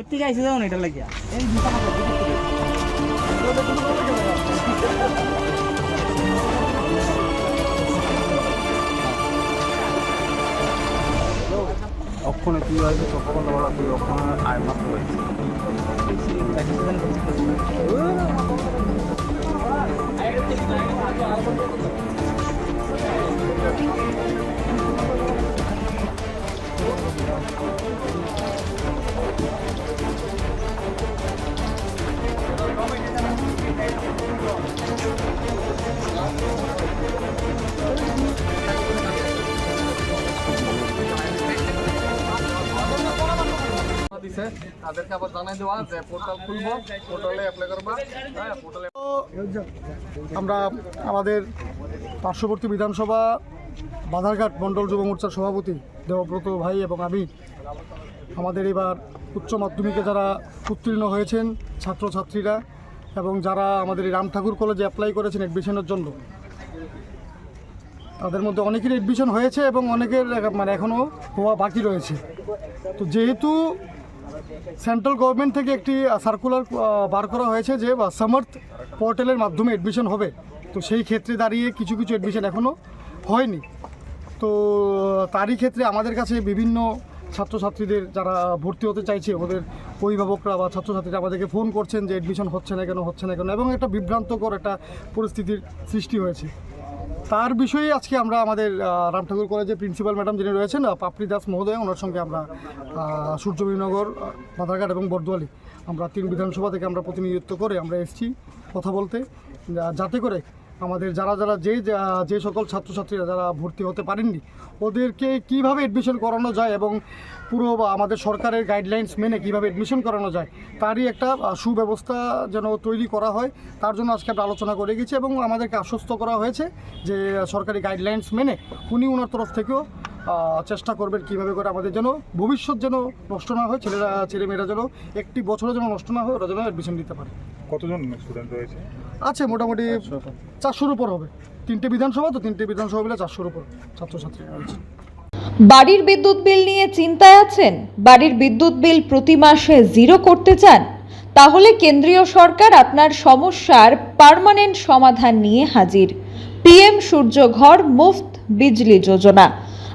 প্রত্যেকে আইসে যাও না এটা লাগিয়া। অক্ষণে তুই হয়েছে তখন বলা তুই অক্ষণে আয় মাত্র হয়েছে। তাদেরকে আবার জানাই দেওয়া যে পোর্টাল খুলবো পোর্টালে অ্যাপ্লাই করবা। হ্যাঁ পোর্টালে আমরা আমাদের পার্শ্ববর্তী বিধানসভা, বাধারঘাট মণ্ডল যুব মোর্চার সভাপতি দেবব্রত ভাই এবং আমি, আমাদের এবার উচ্চ মাধ্যমিকে যারা উত্তীর্ণ হয়েছেন ছাত্রছাত্রীরা এবং যারা আমাদের এই রাম ঠাকুর কলেজে অ্যাপ্লাই করেছেন অ্যাডমিশনের জন্য, তাদের মধ্যে অনেকের অ্যাডমিশন হয়েছে এবং অনেকের মানে এখনও হওয়া বাকি রয়েছে। তো যেহেতু সেন্ট্রাল গভর্নমেন্ট থেকে একটি সার্কুলার বার করা হয়েছে যে সামার্থ পোর্টালের মাধ্যমে অ্যাডমিশন হবে। তো সেই ক্ষেত্রে দাঁড়িয়ে কিছু কিছু অ্যাডমিশন এখনও হয়নি। তো, তারই ক্ষেত্রে আমাদের কাছে বিভিন্ন ছাত্রছাত্রীদের যারা ভর্তি হতে চাইছে, ওদের অভিভাবকরা বা ছাত্রছাত্রীরা আমাদেরকে ফোন করছেন যে অ্যাডমিশন হচ্ছে না কেন, হচ্ছে না কেন, এবং একটা বিভ্রান্তকর একটা পরিস্থিতির সৃষ্টি হয়েছে। তার বিষয়ে আজকে আমরা আমাদের রাম ঠাকুর কলেজের প্রিন্সিপাল ম্যাডাম যিনি রয়েছেন পাপড়ি দাস মহোদয়, ওনার সঙ্গে আমরা সূর্যবিনগর বাধারঘাট এবং বরদোয়ালি আমরা তিন বিধানসভা থেকে আমরা প্রতিনিধিত্ব করে আমরা এসেছি কথা বলতে যাতে করে আমাদের যারা যারা যে যা- সকল ছাত্রছাত্রীরা যারা ভর্তি হতে পারেননি, ওদেরকে কীভাবে এডমিশন করানো যায় এবং পুরো আমাদের সরকারের গাইডলাইন্স মেনে কীভাবে এডমিশন করানো যায়, তারই একটা সুব্যবস্থা যেন তৈরি করা হয়, তার জন্য আজকে আমরা আলোচনা করে গেছি এবং আমাদেরকে আশ্বস্ত করা হয়েছে যে সরকারি গাইডলাইন্স মেনে উনি ওনার তরফ থেকেও চেষ্টা করবেন কীভাবে করে আমাদের যেন ভবিষ্যৎ যেন নষ্ট না হয় ছেলেরা ছেলেমেয়েরা যেন একটি বছরও যেন নষ্ট না হয় ওরা যেন অ্যাডমিশন দিতে পারে। কতজন স্টুডেন্ট রয়েছে? আছে মোটামুটি চারশোর উপর। হবে। তিনটে বিধানসভা তো তিনটে বিধানসভা মিলে চারশোর উপর ছাত্রছাত্রী রয়েছে। বাড়ির বিদ্যুৎ বিল নিয়ে চিন্তায় আছেন? বাড়ির বিদ্যুৎ বিল প্রতি মাসে জিরো করতে চান? তাহলে কেন্দ্রীয় সরকার আপনার সমস্যার পার্মানেন্ট সমাধান নিয়ে হাজির। পিএম সূর্যঘর মুফত বিজলি যোজনা।